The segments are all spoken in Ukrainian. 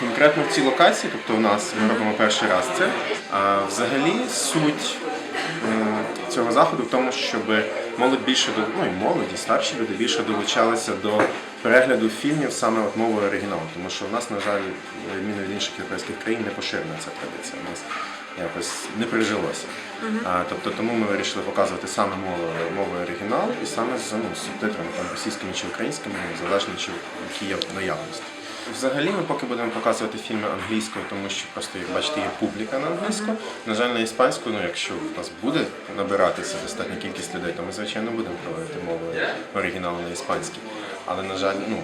конкретно в цій локації, тобто у нас ми робимо перший раз це. А взагалі суть цього заходу в тому, щоб молодь більше ну і молоді, старші люди більше долучалися до перегляду фільмів саме от мовою оригіналу. Тому що у нас, на жаль, відміну від інших європейських країн, не поширена ця традиція. У нас якось не прижилося. А, тобто тому ми вирішили показувати саме мовою, мовою оригіналу і саме з ну, субтитрами там російськими чи українськими, залежно чи які є в наявності. Взагалі ми поки будемо показувати фільми англійською, тому що просто як бачите, є публіка на англійську. На жаль, на іспанську, ну якщо в нас буде набиратися достатня кількість людей, то ми звичайно будемо проводити мовою оригіналу на іспанській. Але на жаль, ну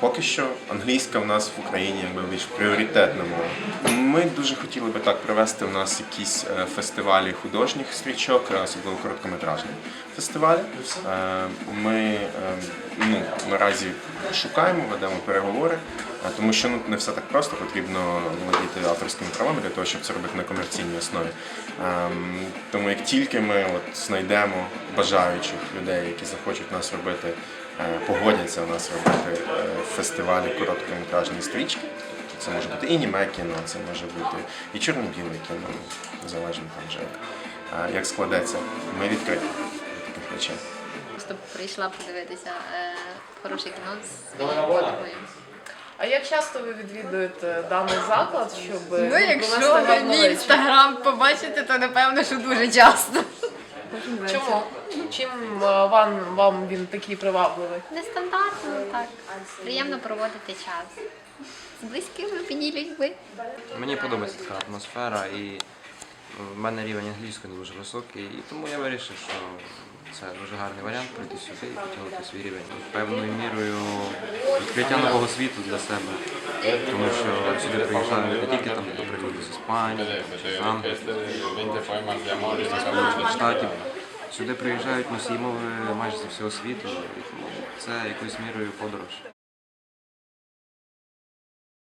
Поки що англійська в нас в Україні якби більш пріоритетна мова. Ми дуже хотіли би так провести у нас якісь е, фестивалі художніх стрічок, е, особливо короткометражні фестивалі. Е, Ми ну, наразі шукаємо, ведемо переговори, е, тому що ну, не все так просто, потрібно володіти авторськими правами для того, щоб це робити на комерційній основі. Ем, Тому як тільки ми от знайдемо бажаючих людей, які захочуть нас робити е, погодяться у нас робити е, фестивалі короткометражні стрічки. Це може бути і німе кіно, це може бути і чорно-біле кіно, залежно там вже як, складеться. Ми відкриті таких речей. Просто прийшла подивитися е, хороше кіно з подругою. А як часто ви відвідуєте даний заклад, щоб Ну, якщо провести ви мій інстаграм побачите, то напевно, що дуже часто. Чому? Чим е, вам, вам він такий привабливий? Нестандартно, так. Приємно проводити час. З близькими мені людьми. Мені подобається така атмосфера і в мене рівень англійської не дуже високий, і тому я вирішив, що це дуже гарний варіант прийти сюди і потягнути свій рівень. Певною мірою відкриття нового світу для себе. Тому що сюди приїжджають не тільки там, до прикладу, з Іспанії, з Англії, з Штатів. Сюди приїжджають носії мови майже зі всього світу, це якоюсь мірою подорож.